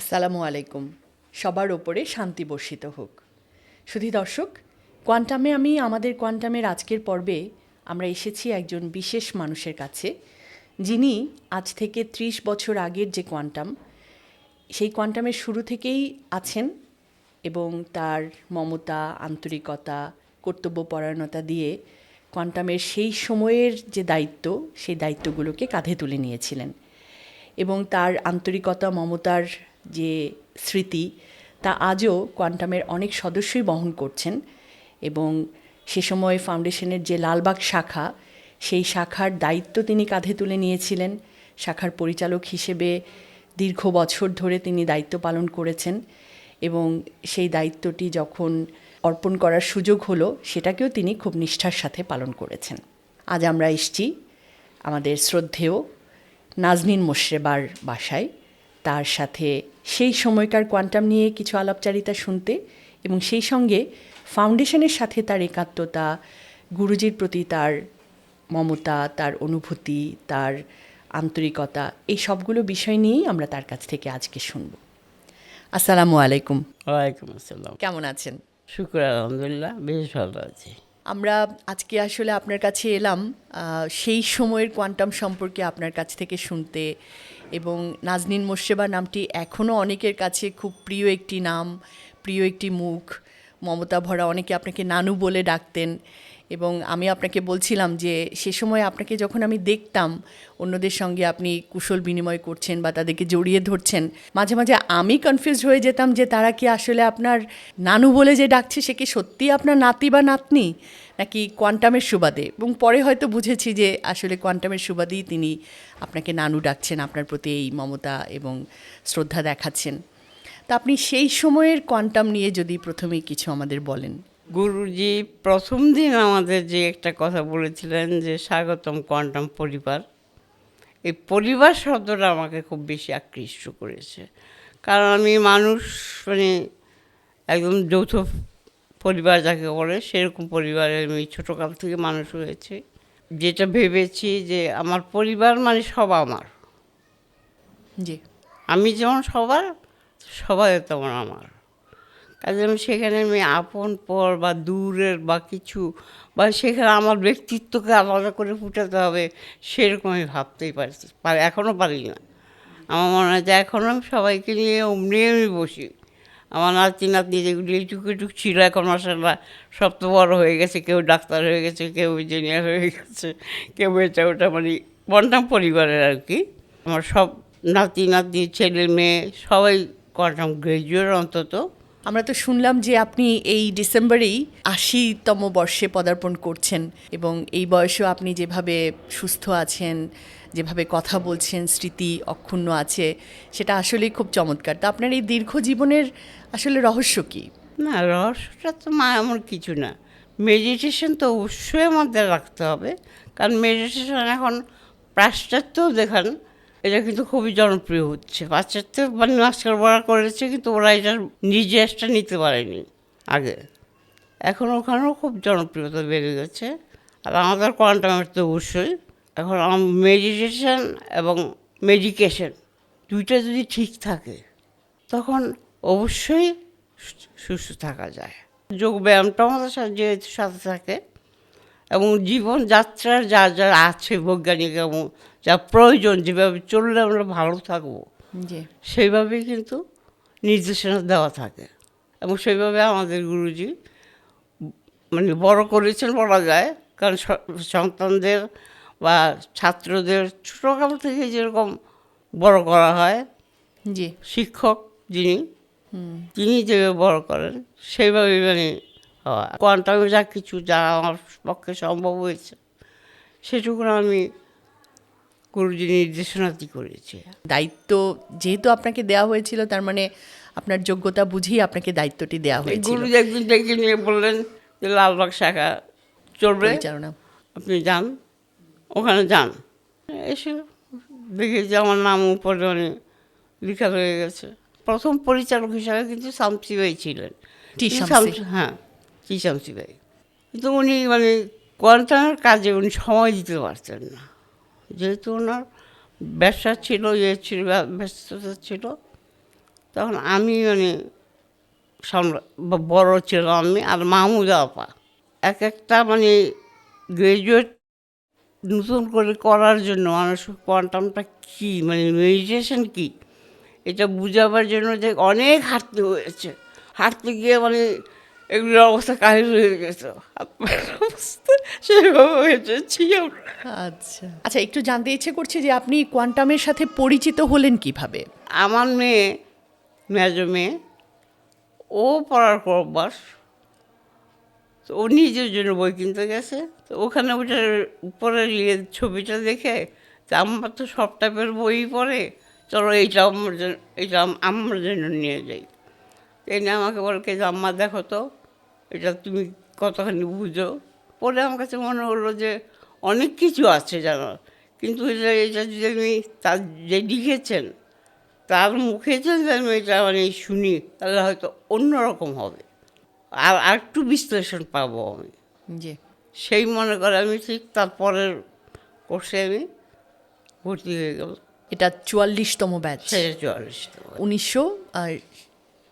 আসসালামু আলাইকুম। সবার ওপরে শান্তি বর্ষিত হোক। শুধু দর্শক, কোয়ান্টামে আমি, আমাদের কোয়ান্টামের আজকের পর্বে আমরা এসেছি একজন বিশেষ মানুষের কাছে, যিনি আজ থেকে ত্রিশ বছর আগের যে কোয়ান্টাম, সেই কোয়ান্টামের শুরু থেকেই আছেন এবং তার মমতা, আন্তরিকতা, কর্তব্যপরায়ণতা দিয়ে কোয়ান্টামের সেই সময়ের যে দায়িত্ব, সেই দায়িত্বগুলোকে কাঁধে তুলে নিয়েছিলেন এবং তার আন্তরিকতা, মমতার যে স্মৃতি, তা আজও কোয়ান্টামের অনেক সদস্যই বহন করছেন এবং সে সময় ফাউন্ডেশনের যে লালবাগ শাখা, সেই শাখার দায়িত্ব তিনি কাঁধে তুলে নিয়েছিলেন। শাখার পরিচালক হিসেবে দীর্ঘ বছর ধরে তিনি দায়িত্ব পালন করেছেন এবং সেই দায়িত্বটি যখন অর্পণ করার সুযোগ হলো, সেটাকেও তিনি খুব নিষ্ঠার সাথে পালন করেছেন। আজ আমরা এসছি আমাদের শ্রদ্ধেয় নাজনীন মোশরেবার বাসায়। তার সাথে। সেই সময়কার কোয়ান্টাম নিয়ে কিছু আলাপচারিতা শুনতে এবং সেই সঙ্গে ফাউন্ডেশনের সাথে তার একাত্মতা গুরুজির প্রতি তার মমতা তার অনুভূতি তার আন্তরিকতা এই সবগুলো বিষয় নিয়েই আমরা তার কাছ থেকে আজকে শুনব। আসসালামু আলাইকুম। ওয়ালাইকুম আসসালাম। কেমন আছেন? শুক্র আলহামদুলিল্লাহ বেশ ভালো আছি। আমরা আজকে আসলে আপনার কাছে এলাম সেই সময়ের কোয়ান্টাম সম্পর্কে আপনার কাছ থেকে শুনতে এবং নাজনীন মোর্শেবা নামটি এখনও অনেকের কাছে খুব প্রিয় একটি নাম প্রিয় একটি মুখ। মমতা ভরা অনেকে আপনাকে নানু বলে ডাকতেন এবং আমি আপনাকে বলছিলাম যে সে সময় আপনাকে যখন আমি দেখতাম, অন্যদের সঙ্গে আপনি কুশল বিনিময় করছেন বা তাদেরকে জড়িয়ে ধরছেন, মাঝে মাঝে আমি কনফিউজ হয়ে যেতাম যে তারা কি আসলে আপনার নানু বলে যে ডাকছে, সে কি সত্যি আপনার নাতি বা নাতনি? নাকি কোয়ান্টামের সুবাদে? এবং পরে হয়তো বুঝেছি যে আসলে কোয়ান্টামের সুবাদেই তিনি আপনাকে নানু ডাকছেন, আপনার প্রতি এই মমতা এবং শ্রদ্ধা দেখাচ্ছেন। তা আপনি সেই সময়ের কোয়ান্টাম নিয়ে যদি প্রথমেই কিছু আমাদের বলেন। গুরুজি প্রথম দিন আমাদের যে একটা কথা বলেছিলেন যে স্বাগতম কোয়ান্টাম পরিবার। এই পরিবার শব্দটা আমাকে খুব বেশি আকৃষ্ট করেছে। কারণ আমি মানুষ মানে একদম যৌথ পরিবার যাকে বলে সেরকম পরিবারে আমি ছোটোকাল থেকে মানুষ হয়েছি। যেটা ভেবেছি যে আমার পরিবার মানে সব আমার। জি। আমি যেমন সবার সবাই তেমন আমার কাজে আমি সেখানে আমি আপন পর বা দূরের বা কিছু বা সেখানে আমার ব্যক্তিত্বকে আলাদা করে ফুটাতে হবে, সেরকম আমি ভাবতেই পারি পারি এখনও পারি না। আমার মনে হয় যে এখনও আমি সবাইকে নিয়ে অমনি আমি বসি। আমার নাতি, নাতনি যেগুলি এইটুকু ছিল, এখন মাসাল্লাহ সব তো বড় হয়ে গেছে, কেউ ডাক্তার হয়ে গেছে, কেউ ইঞ্জিনিয়ার হয়ে গেছে, কেউ এটা ওটা মানে বন্টাম পরিবারের আর কি। আমার সব নাতি, নাতনি, ছেলে, মেয়ে সবাই কোয়ান্টাম গ্রাজুয়েট অন্তত। আমরা তো শুনলাম যে আপনি এই ডিসেম্বরেই আশিতম বর্ষে পদার্পণ করছেন এবং এই বয়সেও আপনি যেভাবে সুস্থ আছেন যেভাবে কথা বলছেন স্মৃতি অক্ষুণ্ণ আছে সেটা আসলেই খুব চমৎকার। তা আপনার এই দীর্ঘ জীবনের আসলে রহস্য কী? না রহস্যটা তো মা এমন কিছু না। মেডিটেশন তো অবশ্যই আমাদের রাখতে হবে। কারণ মেডিটেশন এখন পাশ্চাত্যও দেখান এটা কিন্তু খুবই জনপ্রিয় হচ্ছে। পাশ্চাত্য মানে মাস্টার বড়া করেছে কিন্তু ওরা এটা একটা নিতে পারেনি আগে। এখন ওখানেও খুব জনপ্রিয়তা বেড়ে গেছে। আর আমাদের কোয়ান্টামের তো অবশ্যই। এখন মেডিটেশন এবং মেডিকেশন দুইটা যদি ঠিক থাকে, তখন অবশ্যই সুস্থ থাকা যায়। যোগ ব্যায়ামটা আমাদের সাথে যেহেতু সাথে থাকে এবং জীবনযাত্রার যা যা আছে বৈজ্ঞানিক এবং যা প্রয়োজন যেভাবে চললে আমরা ভালো থাকব। সেইভাবেই কিন্তু নির্দেশনা দেওয়া থাকে। এবং সেইভাবে আমাদের গুরুজি মানে বড় করেছেন বলা যায় কারণ সন্তানদের বা ছাত্রদের ছোটোকাল থেকে যেরকম বড় করা হয় জি। শিক্ষক যিনি তিনি যেভাবে বড় করেন সেইভাবে মানে কোয়ান্টামে যা কিছু যা আমার পক্ষে সম্ভব হয়েছে সেটুকু আমি গুরুজি নির্দেশনাতি করেছে। দায়িত্ব যেহেতু আপনাকে দেওয়া হয়েছিল তার মানে আপনার যোগ্যতা বুঝেই আপনাকে দায়িত্বটি দেওয়া হয়েছিল। গুরুজি একদিন ডেকে নিয়ে বললেন যে লালবাগ শাখা চলবে পরিচালনা। আপনি যান ওখানে যান। এসে দেখি যে আমার নাম উপরে মানে লেখা রয়ে গেছে। প্রথম পরিচালক হিসাবে কিন্তু শামসি ভাই ছিলেন। হ্যাঁ টি শামসি ভাই। কিন্তু উনি মানে কোয়ান্টামের কাজে উনি সময় দিতে পারতেন না। যেহেতু ওনার ব্যবসা ছিল ইয়ে ছিল ব্য- ব্যস্ততা ছিল, তখন আমি মানে সামলা, বড় ছিলাম আমি আর মাহমুদা আপা এক একটা মানে গ্রাজুয়েট নতুন করে করার জন্য মানুষ কোয়ান্টামটা কী মানে মেডিটেশন কী, এটা বুঝাবার জন্য যে অনেক হাঁটতে হয়েছে। হাঁটতে গিয়ে মানে এগুলোর অবস্থা কাহিল হয়ে গেছে। পায়ের অবস্থা সেরকম হয়েছে আমরা আচ্ছা। আচ্ছা একটু জানতে ইচ্ছে করছে যে আপনি কোয়ান্টামের সাথে পরিচিত হলেন কীভাবে? আমার মেয়ে মেজো মেয়ে ও পড়ার অভ্যাস। তো ও নিজের জন্য বই কিনতে গেছে। তো ওখানে ওটার উপরের ইয়ে ছবিটা দেখে যে আমার তো সব টাইপের বই পড়ে। চলো এইটা আমার জন্য এইটা আমার জন্য নিয়ে যাই। এই নিয়ে আমাকে বলে যে আম্মা দেখো তো। এটা তুমি কতখানি বুঝো? পরে আমার কাছে মনে হলো যে অনেক কিছু আছে জানার কিন্তু এটা এটা যদি আমি তার যে লিখেছেন তার মুখে যদি আমি এটা মানে শুনি তাহলে হয়তো অন্যরকম হবে। আর আরেকটু বিশ্লেষণ পাবো আমি। জি। সেই মনে করে আমি ঠিক তারপরের কোর্সে আমি ভর্তি হয়ে গেল এটা চুয়াল্লিশতম ব্যাচ। সেটা চুয়াল্লিশ উনিশশো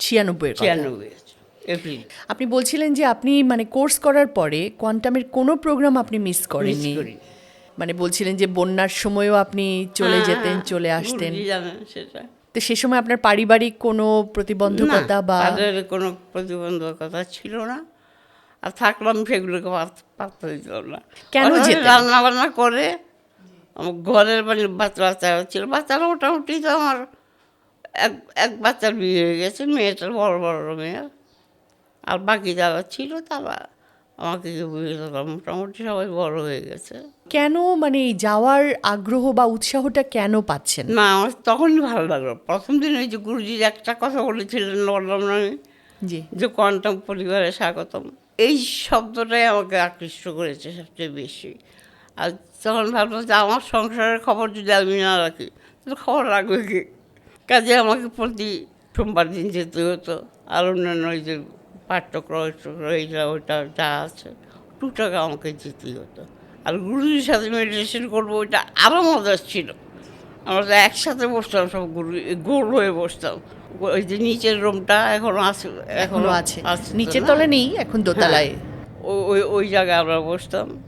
ছিয়ানব্বই ছিয়ানব্বই আছে এপ্রিল আপনি বলছিলেন যে আপনি মানে কোর্স করার পরে কোয়ান্টামের কোনো প্রোগ্রাম আপনি মিস করেননি। মানে বলছিলেন যে বন্যার সময়ও আপনি চলে হ্যাঁ, যেতেন হ্যাঁ, চলে আসতেন। সেটা তো সে সময় আপনার পারিবারিক কোনো প্রতিবন্ধকতা বা কোনো প্রতিবন্ধকতা ছিল না। আর থাকলাম সেগুলোকে পাত- পাত্তা দিতাম না। কেন? রান্না বান্না করে আমার ঘরের মানে বাচ্চা বাচ্চারা ছিল। বাচ্চারা মোটামুটি তো আমার এক এক বাচ্চার বিয়ে হয়ে গেছে মেয়েটার বড় বড় মেয়ে আর বাকি যারা ছিল তারা আমাকে মোটামুটি সবাই বড় হয়ে গেছে। কেন মানে এই যাওয়ার আগ্রহ বা উৎসাহটা কেন পাচ্ছেন? না আমার তখনই ভালো লাগল। প্রথম দিন ওই যে গুরুজি একটা কথা বলেছিলেন বললাম জি। যে কোয়ান্টাম পরিবারে স্বাগতম। এই শব্দটাই আমাকে আকৃষ্ট করেছে সবচেয়ে বেশি। আর তখন ভাবলাম যে আমার সংসারের খবর যদি আমি না রাখি তাহলে খবর রাখবে কি? কাজে আমাকে প্রতি সোমবার দিন যেতে হতো আর অন্যান্য ওই যে পাঠ্যক্রম টক্রম এইটা ওইটা যা আছে। দু টাকা আমাকে যেতেই হতো। আর গুরুজির সাথে মেডিটেশন করব ওইটা আরও মজার ছিল। আমরা তো একসাথে বসতাম সব গুরু গোল হয়ে বসতাম। ওই যে নিচের রুমটা এখনও আছে এখনও আছে। নিচের? তলে নেই এখন দোতলায়। ও- ওই ওই জায়গায় আমরা বসতাম।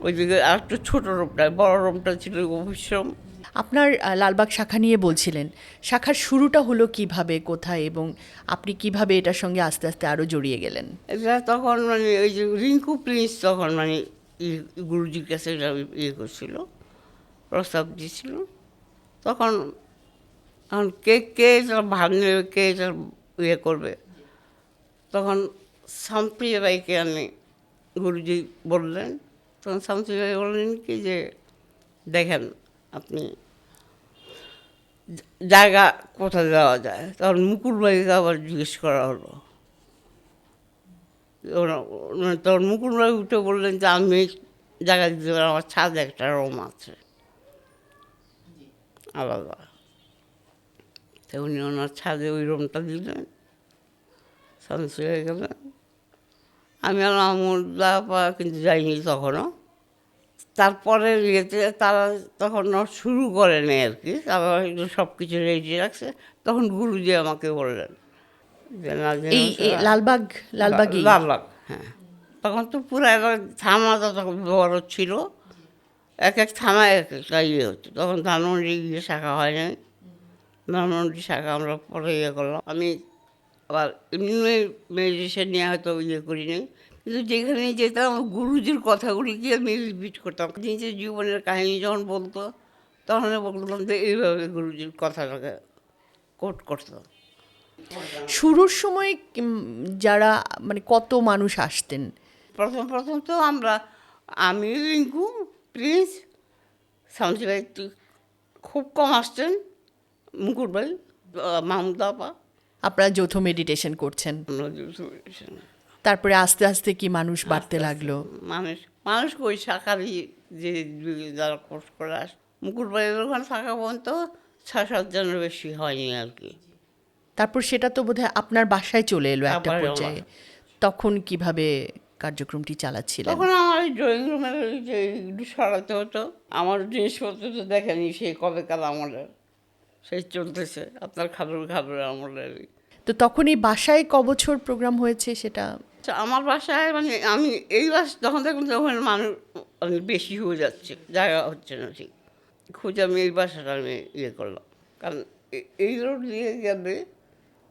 ওই দিকে আর একটু ছোটো রুমটা বড় রুমটা ছিল অভিশ্রম আপনার লালবাগ শাখা নিয়ে বলছিলেন, শাখার শুরুটা হলো কীভাবে, কোথায় এবং আপনি কীভাবে এটার সঙ্গে আস্তে আস্তে আরও জড়িয়ে গেলেন? তখন মানে ওই যে রিঙ্কু প্রিন্স তখন মানে গুরুজির কাছে ইয়ে করছিল, প্রস্তাব দিয়েছিল তখন এখন কে কে এটা ভাগ নেবে কে এটা ইয়ে করবে? তখন শান্তি ভাইকে আমি গুরুজি বললেন, তখন শান্তি ভাই বললেন কি যে, দেখেন আপনি জায়গা কোথায় দেওয়া যায়? তখন মুকুল ভাইকে আবার জিজ্ঞেস করা হলো। ওরা তখন মুকুল ভাই উঠে বললেন যে, আমি জায়গা দিতে পারি আমার ছাদে একটা রুম আছে। আলাদা। তো উনি ওনার ছাদে ওই রুমটা দিলেন। সন্তুষ্ট হয়ে গেলেন। আমি আর পা কিন্তু যাইনি তখনও। তারপরে ইয়েতে তারা তখন শুরু করেনি আর কি। তারা একটু সব কিছু রেডি রাখছে। তখন গুরুজি আমাকে বললেন যে না যে এই এই লালবাগ লালবাগই। লাল লাল হ্যাঁ। তখন তো পুরো একবার থানাটা তখন বড় ছিল। এক এক থানায় এক একটা ইয়ে হতো। তখন ধানমন্ডি গিয়ে শাখা হয় নাই ধানমন্ডি শাখা আমরা পরে ইয়ে করলাম। আমি আবার এমনি মেডিটেশন নিয়ে হয়তো ইয়ে করি নাই কিন্তু যেখানে যেতাম গুরুজির কথাগুলি কি আমি রিপিট করতাম। নিজের জীবনের কাহিনী যখন বলতো তখন বলতাম যে এইভাবে গুরুজির কথাটাকে কোট করতাম শুরুর সময় যারা মানে কত মানুষ আসতেন? প্রথম প্রথম তো আমরা আমি রিঙ্কু প্রিন্স শামসি ভাই তো খুব কম আসতেন মুকুট ভাই মাহমুদ আপা আপনারা যৌথ মেডিটেশন করছেন। আমরা এসেছি। তারপরে আস্তে আস্তে কি মানুষ বাড়তে লাগল? মানুষ মানুষ ওই শাখারই যে যারা কোর্স করে আস ওখানে থাকা পর্যন্ত ছয় সাতজনের বেশি হয়নি আর কি। তারপর সেটা তো বোধহয় আপনার বাসায় চলে এলো একটা পর্যায়ে। তখন কীভাবে কার্যক্রমটি চালাচ্ছিলেন? তখন আমার ড্রয়িং রুমের যে একটু সরাতে হতো। আমার জিনিসপত্র তো দেখেনি সেই কবেকার আমাদের সেই চলতেছে আপনার খাবার খাবার আমলের তো তখন এই বাসায় ক বছর প্রোগ্রাম হয়েছে সেটা আচ্ছা, আমার বাসায় মানে আমি এই বাস যখন দেখুন তখন মানুষ অনেক বেশি হয়ে যাচ্ছে জায়গা হচ্ছে না ঠিক। খুঁজে আমি এই বাসাটা আমি ইয়ে করলাম। কারণ এই রোড দিয়ে গেলে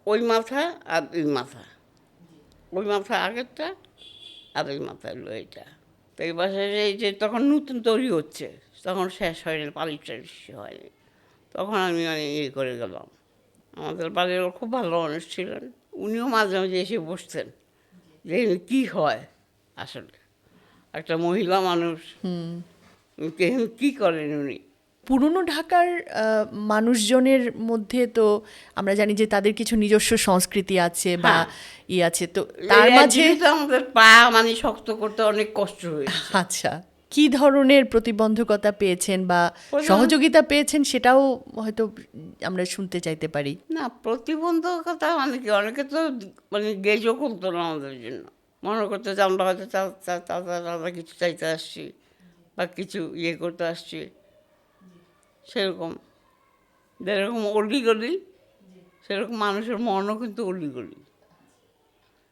ওই মাথা আর এই মাথা। ওই মাথা আগেরটা আর এই মাথা এইটা। তো এই বাসায় এই যে তখন নতুন তৈরি হচ্ছে তখন শেষ হয়নি পালিশ টালিশ হয়নি। তখন আমি মানে ইয়ে করে গেলাম। আমাদের বাড়ির খুব ভালো মানুষ ছিলেন উনিও মাঝে মাঝে এসে বসতেন। যে কী হয় আসলে? একটা মহিলা মানুষ কি কী করেন উনি? পুরনো ঢাকার মানুষজনের মধ্যে তো আমরা জানি যে তাদের কিছু নিজস্ব সংস্কৃতি আছে বা হ্যাঁ। ই আছে তো তার মাঝে তো আমাদের পা মানে শক্ত করতে অনেক কষ্ট হয়েছে। আচ্ছা। কি ধরনের প্রতিবন্ধকতা পেয়েছেন বা সহযোগিতা পেয়েছেন সেটাও হয়তো আমরা শুনতে চাইতে পারি। না প্রতিবন্ধকতা মানে কি অনেকে তো মানে গেজও করতো না আমাদের জন্য। মনে করতো যে আমরা হয়তো তারা কিছু চাইতে আসছি বা কিছু ইয়ে করতে আসছি। সেরকম। যেরকম অলিগলি সেরকম মানুষের মনও কিন্তু অলিগলি।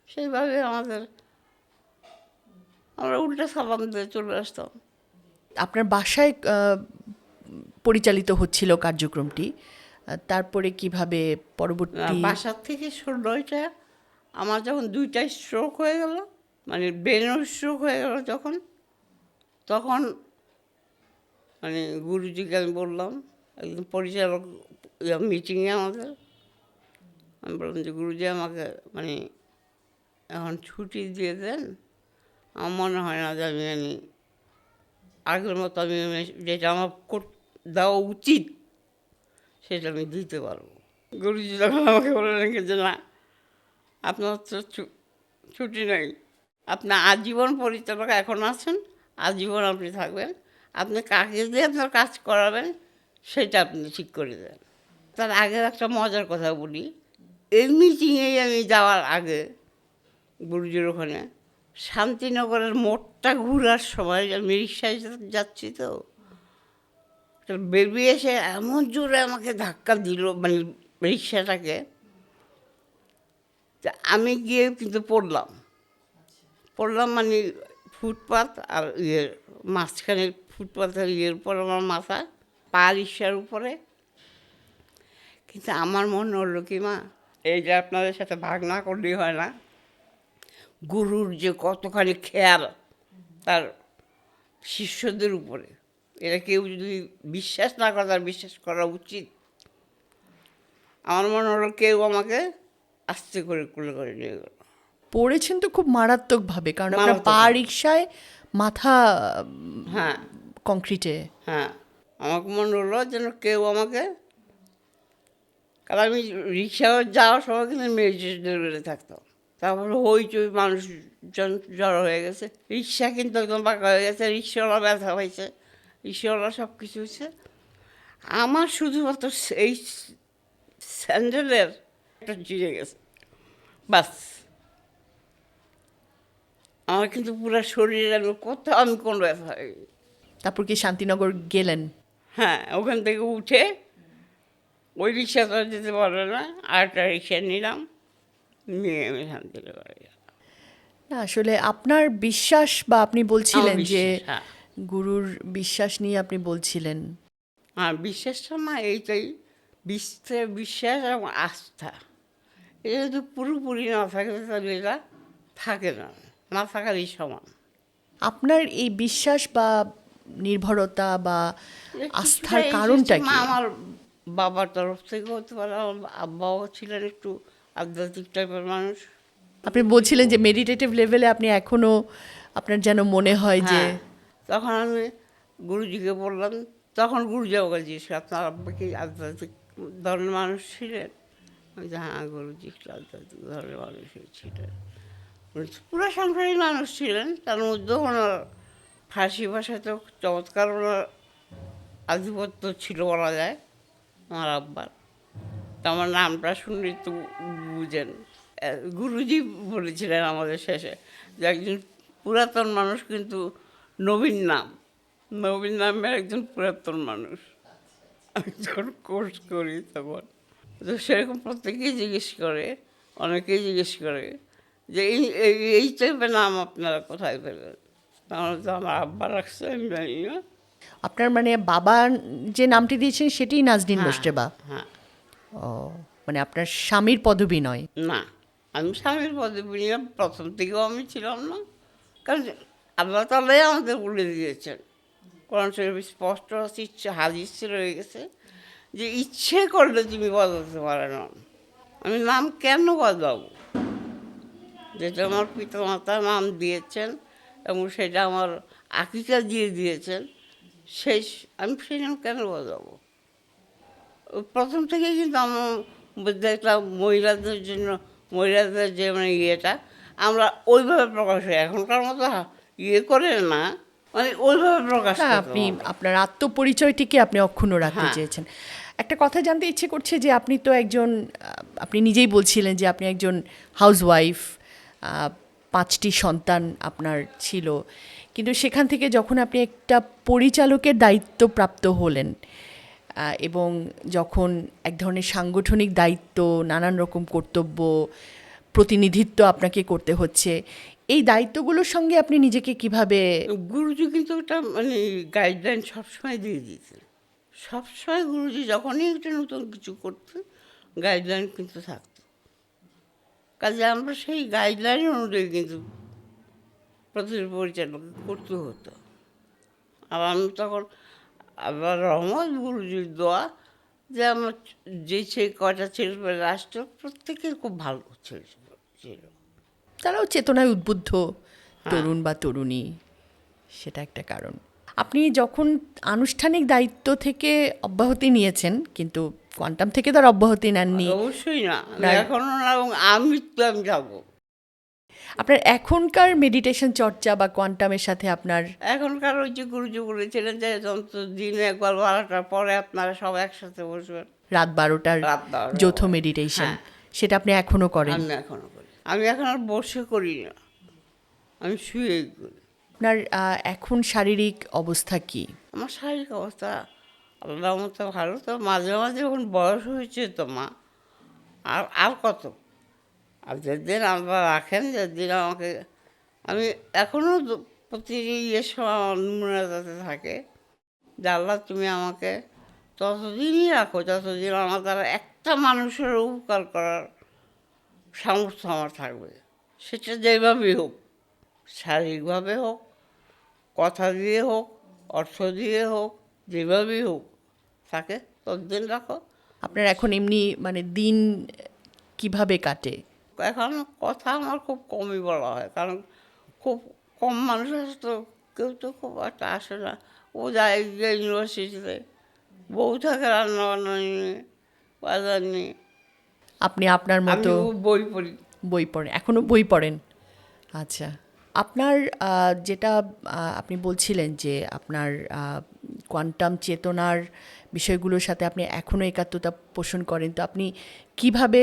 সেইভাবে আমাদের আমরা উল্টা সালাম দিয়ে চলে আসতাম। আপনার বাসায় পরিচালিত হচ্ছিল কার্যক্রমটি তারপরে কীভাবে পরবর্তী বাসার থেকে ষোলোটা আমার যখন দুইটা স্ট্রোক হয়ে গেল মানে ব্রেনের স্ট্রোক হয়ে গেল যখন তখন মানে গুরুজিকে আমি বললাম একদিন পরিচালক মিটিংয়ে আমাদের আমি বললাম যে গুরুজি আমাকে মানে এখন ছুটি দিয়ে দেন আমার মনে হয় না যে আমি আমি আগের মতো আমি যেটা আমার দেওয়া উচিত, সেটা আমি দিতে পারব। গুরুজি যখন আমাকে বলে রেখে যে না, আপনার তো ছুটি নেই, আপনি আজীবন পরিচালক এখন আছেন, আজীবন আপনি থাকবেন, আপনি কাকে দিয়ে আপনার কাজ করাবেন, সেটা আপনি ঠিক করে দেন। তার আগে একটা মজার কথা বলি, এই মিটিংয়ে আমি যাওয়ার আগে, গুরুজির ওখানে শান্তিনগরের মোড়টা ঘুরার সময় আমি রিক্সায় যাচ্ছি তো। বেবি এসে এমন জোরে আমাকে ধাক্কা দিল মানে রিক্সাটাকে। আমি গিয়ে কিন্তু পড়লাম। পড়লাম মানে ফুটপাত আর ইয়ে মাঝখানে ফুটপাতের ইয়ের উপর আমার মাথা, পা রিক্সার উপরে। কিন্তু আমার মনে হলো কি মা, এই যে আপনাদের সাথে ভাগ না করলেই হয় না। গুরুর যে কতখানি খেয়াল তার শিষ্যদের উপরে। এটা কেউ যদি বিশ্বাস না করে তার বিশ্বাস করা উচিত। আমার মনে হলো কেউ আমাকে আস্তে করে কুলে করে নিয়ে গেল। পড়েছেন তো খুব মারাত্মকভাবে কারণ আপনার পা রিক্সায় মাথা হ্যাঁ। কংক্রিটে। হ্যাঁ। আমাকে মনে হলো যেন কেউ আমাকে কারণ আমি রিক্সা যাওয়ার সময় কিন্তু বেড়ে থাকতাম। তারপরে হইচই মানুষজন জড়ো হয়ে গেছে। রিক্সা কিন্তু একদম বাঁকা হয়ে গেছে রিক্সাওয়ালা ব্যথা হয়েছে রিক্সাওয়ালা সব কিছু হয়েছে আমার শুধুমাত্র এই স্যান্ডেলের একটা জিরে গেছে বাস। আমার কিন্তু পুরো শরীরে আমি কোথাও আমি কোন ব্যথা হয়নি। তারপর কি শান্তিনগর গেলেন? হ্যাঁ ওখান থেকে উঠে ওই রিক্সাটা যেতে পারবে না আর একটা রিক্সা নিলাম। নিয়ে আমি শান্তিনগরে না আসলে আপনার বিশ্বাস বা আপনি বলছিলেন যে হ্যাঁ। গুরুর বিশ্বাস নিয়ে আপনি বলছিলেন। আর বিশ্বাসটা না এইটাই বিশ্বাস এবং আস্থা। এটা যদি পুরোপুরি না থাকে তাহলে এটা থাকে না না থাকারই সমান। আপনার এই বিশ্বাস বা নির্ভরতা বা আস্থার কারণটা কি? আমার বাবার তরফ থেকে হতে পারে আমার আব্বাও ছিলেন একটু আধ্যাত্মিক টাইপের মানুষ। আপনি বলছিলেন যে মেডিটেটিভ লেভেলে আপনি এখনও আপনার যেন মনে হয় যে হ্যাঁ তখন আমি গুরুজিকে বললাম তখন গুরুজি আমাকে জিজ্ঞেস আপনার আব্বা কি আধ্যাত্মিক ধরনের মানুষ ছিলেন? আমি যে হ্যাঁ গুরুজি একটু আধ্যাত্মিক ধরনের মানুষই ছিলেন। পুরো সংসারী মানুষ ছিলেন তার মধ্যে ওনার ফার্সি তো চমৎকার ওনার আধিপত্য ছিল বলা যায় আমার আব্বার। আমার নামটা শুনলে তো বুঝেন। গুরুজি বলেছিলেন আমাদের শেষে যে একজন পুরাতন মানুষ কিন্তু নবীন নাম। নবীন নামের একজন পুরাতন মানুষ। আমি যখন কোর্স করি তখন। তো সেরকম প্রত্যেকেই জিজ্ঞেস করে অনেকেই জিজ্ঞেস করে যে এই এই- টাইপের নাম আপনারা কোথায় পেলেন? তাহলে তো আমার আব্বা রাখছে আমি জানি না। আপনার মানে বাবা যে নামটি দিয়েছেন সেটিই নাজনীন মোস্টেবা হ্যাঁ। ও মানে আপনার স্বামীর পদবী নয়? না, আমি স্বামীর পদে নিলাম, প্রথম থেকেও আমি ছিলাম না। কারণ আল্লাহ তালাই আমাদের বলে দিয়েছেন, কোরআন শরীফ স্পষ্ট আছে, ইচ্ছে হাদিস রয়ে গেছে, যে ইচ্ছে করলে তুমি বদলাতে পারে না। আমি নাম কেন বদলাবো? যেটা আমার পিতা মাতা নাম দিয়েছেন এবং সেটা আমার আকিকা দিয়ে দিয়েছেন সেই আমি সেই নাম কেন বদলাবো? প্রথম থেকেই কিন্তু আমার দেখলাম মহিলাদের জন্য মহিলাদের যে মানে ইয়েটা আমরা ওইভাবে প্রকাশ হয় এখনকার মতো ইয়ে করে না মানে ওইভাবে প্রকাশ আপনি আপনার আত্মপরিচয়টিকে আপনি অক্ষুণ্ণ রাখতে হ্যাঁ। চেয়েছেন। একটা কথা জানতে ইচ্ছে করছে যে আপনি তো একজন আপনি নিজেই বলছিলেন যে আপনি একজন হাউসওয়াইফ পাঁচটি সন্তান আপনার ছিল। কিন্তু সেখান থেকে যখন আপনি একটা পরিচালকের দায়িত্ব প্রাপ্ত হলেন এবং যখন এক ধরনের সাংগঠনিক দায়িত্ব, নানান রকম কর্তব্য, প্রতিনিধিত্ব আপনাকে করতে হচ্ছে, এই দায়িত্বগুলোর সঙ্গে আপনি নিজেকে কীভাবে গুরুজি কিন্তু ওটা মানে গাইডলাইন সবসময় দিয়ে দিতেন সবসময় গুরুজি যখনই একটা নতুন কিছু করতে গাইডলাইন কিন্তু থাকতো। কাজে আমরা সেই গাইডলাইন অনুযায়ী কিন্তু প্রতিটি পরিচালনা করতে হতো। আর আমি তখন আল্লাহ রহমত গুরুজির দোয়া যে আমার যে ছেলে কটা ছেলে রাষ্ট্র প্রত্যেকের খুব ভালো ছেলে ছিল। তারাও চেতনায় উদ্বুদ্ধ তরুণ বা তরুণী সেটা একটা কারণ। আপনি যখন আনুষ্ঠানিক দায়িত্ব থেকে অব্যাহতি নিয়েছেন কিন্তু কোয়ান্টাম থেকে তো আর অব্যাহতি নেননি। অবশ্যই না। না। এখনও না আমি তো আমি যাব। আপনার এখনকার মেডিটেশন চর্চা বা কোয়ান্টামের সাথে আপনার এখনকার ওই যে গুরুজি বলেছিলেন যে দিনে একবার বারোটার পরে আপনারা সব একসাথে বসবেন। রাত বারোটার যৌথ মেডিটেশন হ্যাঁ। সেটা আপনি এখনও করেন? আমি এখনও করি। আমি এখন আর বসে করি না। আমি শুয়ে করি। আপনার এখন শারীরিক অবস্থা কি? আমার শারীরিক অবস্থা আল্লাহ মতো ভালো তো। মাঝে মাঝে যখন বয়স হয়েছে তো মা আর আর কত? আর যেদিন আল্লাহ রাখেন, যেদিন আমাকে, আমি এখনও প্রতি ইয়ে যাতে থাকে। যে আল্লাহ তুমি আমাকে ততদিনই রাখো, যতদিন আমার দ্বারা একটা মানুষের উপকার করার সামর্থ্য আমার থাকবে। সেটা যেভাবেই হোক, শারীরিকভাবে হোক, কথা দিয়ে হোক, অর্থ দিয়ে হোক, যেভাবেই হোক থাকে ততদিন রাখো। আপনার এখন এমনি মানে দিন কীভাবে কাটে? এখন কথা আমার খুব কমই বলা হয় কারণ খুব কম মানুষ আসে তো কেউ তো খুব একটা আসে না। ও যায় গিয়ে ইউনিভার্সিটিতে বউ থাকে রান্না বান্না নিয়ে বাজার নিয়ে। আপনি আপনার মতো বই পড়ি। বই পড়েন এখনও বই পড়েন? আচ্ছা আপনার যেটা আপনি বলছিলেন যে আপনার কোয়ান্টাম চেতনার বিষয়গুলোর সাথে আপনি এখনও একাত্মতা পোষণ করেন। তো আপনি কীভাবে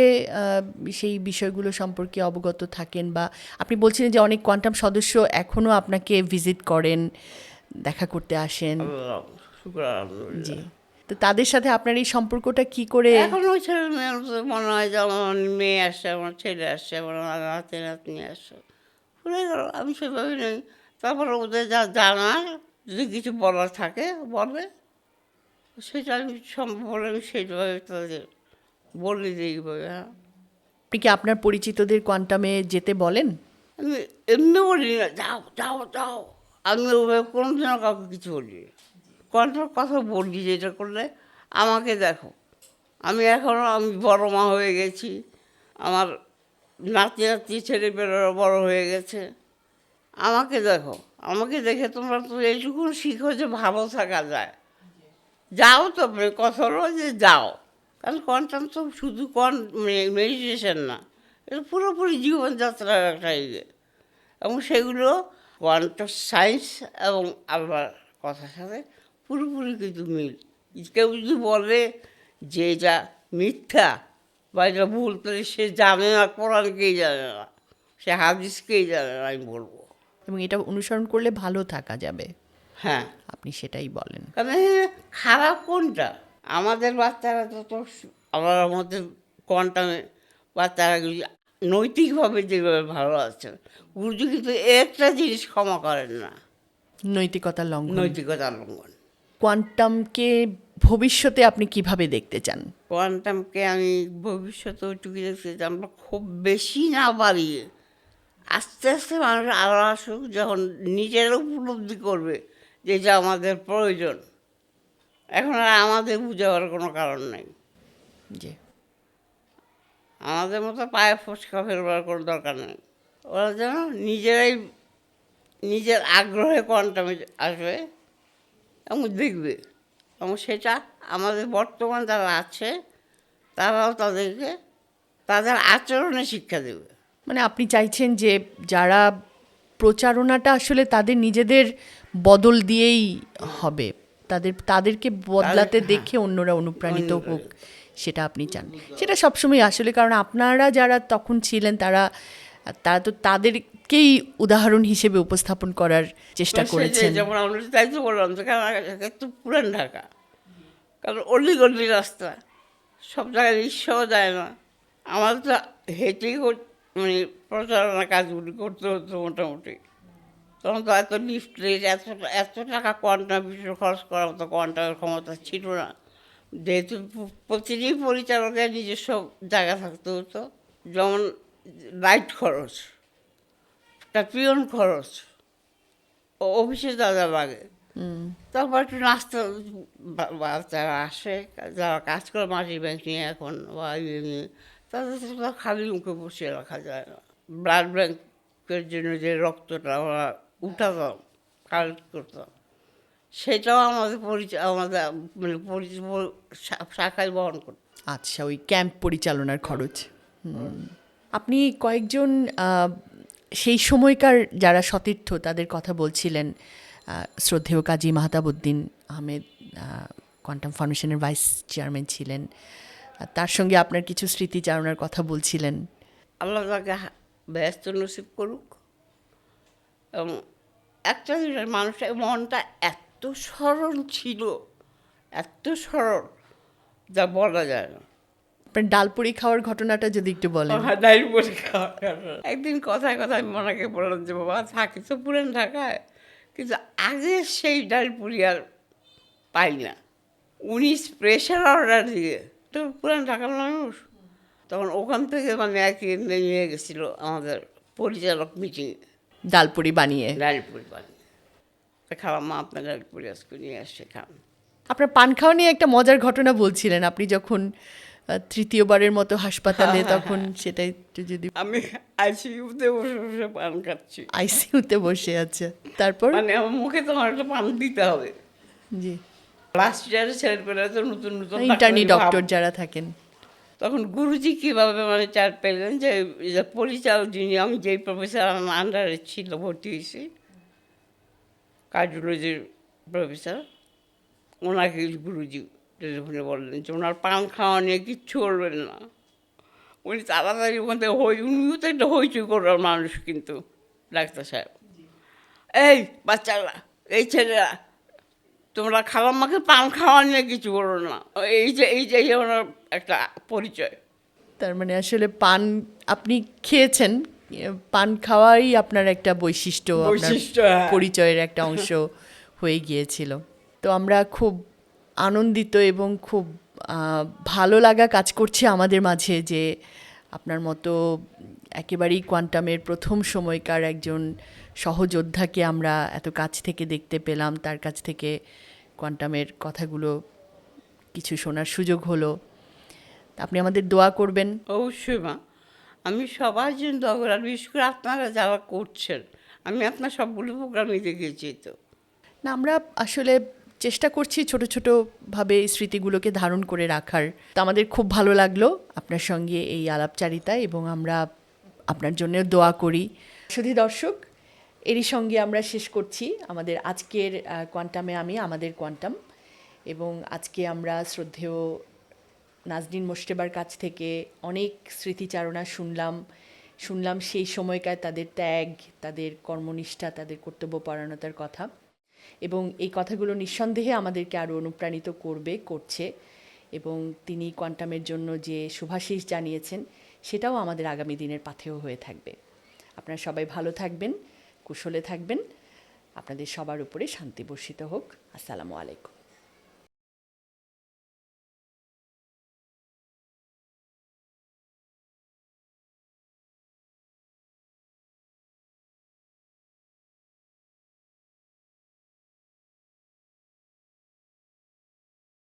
সেই বিষয়গুলো সম্পর্কে অবগত থাকেন বা আপনি বলছিলেন যে অনেক কোয়ান্টাম সদস্য এখনও আপনাকে ভিজিট করেন দেখা করতে আসেন। জি। তো তাদের সাথে আপনার এই সম্পর্কটা কি করে এখন ওই ছেলে মনে হয় যে আমার মেয়ে আসছে আমার ছেলে আসছে আমার নাতনি ভুলে গেল আমি সেভাবে নেই। তারপর ওদের যা জানার যদি কিছু বলার থাকে বলে সেটা আমি সম্ভব হলে আমি সেইভাবে তাদের বলে দিই এইভাবে হ্যাঁ। আপনি কি আপনার পরিচিতদের কোয়ান্টামে যেতে বলেন? আমি এমনি বলি না যাও যাও যাও। আমি ওভাবে কোনো দিনও কাউকে কিছু বলি না কোনটার কথা বলি যেটা করলে আমাকে দেখো। আমি এখনও আমি বড় মা হয়ে গেছি। আমার নাতি নাতি ছেলে পেলেরা বড় হয়ে গেছে। আমাকে দেখো আমাকে দেখে তোমরা তো এইটুকু শিখো যে ভালো থাকা যায়। যাও তো কথা হলো যে যাও। কারণ কোয়ান্টাম তো শুধু কন মেডিটেশন না, এটা পুরোপুরি জীবনযাত্রার একটা ইয়ে। এবং সেগুলো কোয়ান্টাম সায়েন্স এবং আল্লাহর কথার সাথে পুরোপুরি কিন্তু মিল। কেউ যদি বলে যে এটা মিথ্যা বা এটা ভুল, তাহলে সে জানে না, কোরআনকেই জানে না, সে হাদিসকেই জানে না, আমি বলব। এবং এটা অনুসরণ করলে ভালো থাকা যাবে। হ্যাঁ। আপনি সেটাই বলেন। খারাপ কোনটা? আমাদের বাচ্চারা তো তো আমার মধ্যে কোয়ান্টামে বাচ্চারাগুলি নৈতিকভাবে যেভাবে ভালো আছে গুরুজি কিন্তু একটা জিনিস ক্ষমা করেন না। নৈতিকতা লঙ্ঘন। নৈতিকতা লঙ্ঘন। কোয়ান্টামকে ভবিষ্যতে আপনি কীভাবে দেখতে চান? কোয়ান্টামকে আমি ভবিষ্যতে ওইটুকু দেখতে চাই, আমরা খুব বেশি না বাড়িয়ে আস্তে আস্তে মানুষ আরও আসুক যখন নিজেরা উপলব্ধি করবে যে এটা আমাদের প্রয়োজন। এখন আর আমাদের বুঝাবার কোনো কারণ নেই। জি। আমাদের মতো পায়ে ফসকা ফেলবার কোনো দরকার নেই। ওরা যেন নিজেরাই নিজের আগ্রহে কোয়ান্টামে আসবে এবং দেখবে। এবং সেটা আমাদের বর্তমান যারা আছে তারাও তাদেরকে তাদের আচরণে শিক্ষা দেবে। মানে আপনি চাইছেন যে যারা প্রচারণাটা আসলে তাদের নিজেদের বদল দিয়েই হবে। তাদের তাদেরকে বদলাতে হ্যাঁ। দেখে অন্যরা অনুপ্রাণিত হোক সেটা আপনি চান। সেটা সবসময় আসলে কারণ আপনারা যারা তখন ছিলেন তারা তারা তো তাদেরকেই উদাহরণ হিসেবে উপস্থাপন করার চেষ্টা যে করেছেন। যেমন আমরা তাই তো বললাম তো পুরান ঢাকা। কারণ অলি গলি রাস্তা। সব জায়গায় রিক্সাও যায় না। আমাদের তো হেঁটেই মানে প্রচারণা কাজগুলি করতে হতো মোটামুটি। তখন তো এত লিফট এত এত টাকা কোয়ান্টাম পিছনে খরচ করার মতো কোয়ান্টামের ক্ষমতা ছিল না। যেহেতু প্রতিটি পরিচালকের নিজস্ব জায়গা থাকতে হতো যেমন লাইট খরচ পিয়ন খরচ অফিসে যা লাগে তারপর একটু নাস্তা বাচ্চারা আসে যারা কাজ করে মাটির ব্যাংক নিয়ে এখন বা ইয়ে নিয়ে তাদের খালি মুখে বসিয়ে রাখা যায় না। ব্লাড ব্যাংকের জন্য যে রক্তটা আমরা উঠাতাম কালেক্ট করতাম সেটাও আমাদের পরিচয় আমাদের মানে পরিচয় শাখায় বহন করত। আচ্ছা ওই ক্যাম্প পরিচালনার খরচ। আপনি কয়েকজন সেই সময়কার যারা সতীর্থ তাদের কথা বলছিলেন শ্রদ্ধেয় কাজী মাহতাবুদ্দিন আহমেদ আহ, কোয়ান্টাম ফাউন্ডেশনের ভাইস চেয়ারম্যান ছিলেন আর তার সঙ্গে আপনার কিছু স্মৃতিচারণার কথা বলছিলেন। আল্লাহ তাকে ব্যস্ত নসিব করুক। এবং একটা মানুষের মনটা এত সরল ছিল এত সরল যা বলা যায় না। আপনার ডালপুরি খাওয়ার ঘটনাটা যদি একটু বলেন। বলে খাওয়ার একদিন কথায় কথায় মনাকে বললাম যে বাবা থাকি তো পুরান ঢাকায় কিন্তু আগে সেই ডালপুরি আর পাই না। উনি স্পেশাল অর্ডার দিয়ে তো পুরান ঢাকার মানুষ। তখন ওখান থেকে মানে একদিন নিয়ে গেছিল আমাদের পরিচালক মিটিংয়ে ডালপুরি বানিয়ে। ডাল পুরি বানিয়ে খাওয়া মা আপনার ডাল পুরি আজকে নিয়ে আসছে খান। আপনার পান খাওয়া নিয়ে একটা মজার ঘটনা বলছিলেন। আপনি যখন তৃতীয়বারের মতো হাসপাতালে তখন সেটা একটু যদি আমি আইসিইউতে বসে বসে পান খাচ্ছি। আইসিইউতে বসে আছে তারপর? মানে আমার মুখে তোমার একটা পান দিতে হবে। জি। লাস্ট ইয়ারে ছেড়ে পেলে তো নতুন নতুন ইন্টার্নি। ডক্টর যারা থাকেন। তখন গুরুজি কীভাবে মানে চার পেলেন যে পরিচালক যিনি আমি যেই প্রফেসর আমার আন্ডারে ছিল ভর্তি হয়েছি। কার্ডিওলজির প্রফেসর ওনাকে গুরুজি টেলিফোনে বললেন যে ওনার পান খাওয়া নিয়ে কিচ্ছু করবেন না। উনি তাড়াতাড়ি থেকে হই উনিও তো একটা হইচই করার মানুষ কিন্তু ডাক্তার সাহেব। এই বাচ্চারা এই ছেলেরা তোমরা খালাম্মাকে পান খাওয়া নিয়ে কিছু বলো না। এই যে এই যে ওনার একটা পরিচয়। তার মানে আসলে পান আপনি খেয়েছেন পান খাওয়াই আপনার একটা বৈশিষ্ট্য, হ্যাঁ। পরিচয়ের একটা অংশ হয়ে গিয়েছিল। তো আমরা খুব আনন্দিত এবং খুব ভালো লাগা কাজ করছে আমাদের মাঝে যে আপনার মতো একেবারেই কোয়ান্টামের প্রথম সময়কার একজন সহযোদ্ধাকে আমরা এত কাছ থেকে দেখতে পেলাম তার কাছ থেকে কোয়ান্টামের কথাগুলো কিছু শোনার সুযোগ হলো। আপনি আমাদের দোয়া করবেন। অবশ্যই মা। আমি সবার জন্য দোয়া করি আর বিশেষ করে আপনারা যারা করছেন আমি আপনার সবগুলো প্রোগ্রামই দেখেছি তো। না আমরা আসলে চেষ্টা করছি ছোট ছোটোভাবে এই স্মৃতিগুলোকে ধারণ করে রাখার। তো আমাদের খুব ভালো লাগল আপনার সঙ্গে এই আলাপচারিতায় এবং আমরা আপনার জন্য দোয়া করি। শুধু দর্শক এরই সঙ্গে আমরা শেষ করছি। আমাদের আজকের কোয়ান্টামে আমি, আমাদের কোয়ান্টাম এবং আজকে আমরা শ্রদ্ধেয় নাজনীন মোস্টেবার কাছ থেকে অনেক স্মৃতিচারণা শুনলাম। শুনলাম সেই সময়কার তাদের ত্যাগ, তাদের কর্মনিষ্ঠা, তাদের কর্তব্যপরায়ণতার কথা, এবং এই কথাগুলো নিঃসন্দেহে আমাদেরকে আরও অনুপ্রাণিত করবে, করছে, এবং তিনি কোয়ান্টামের জন্য যে শুভাশিস জানিয়েছেন, সেটাও আমাদের আগামী দিনের পাথেয় হয়ে থাকবে। আপনারা সবাই ভালো থাকবেন। কুশলে থাকবেন। আপনাদের সবার উপরে শান্তি বর্ষিত হোক। আসসালামু আলাইকুম।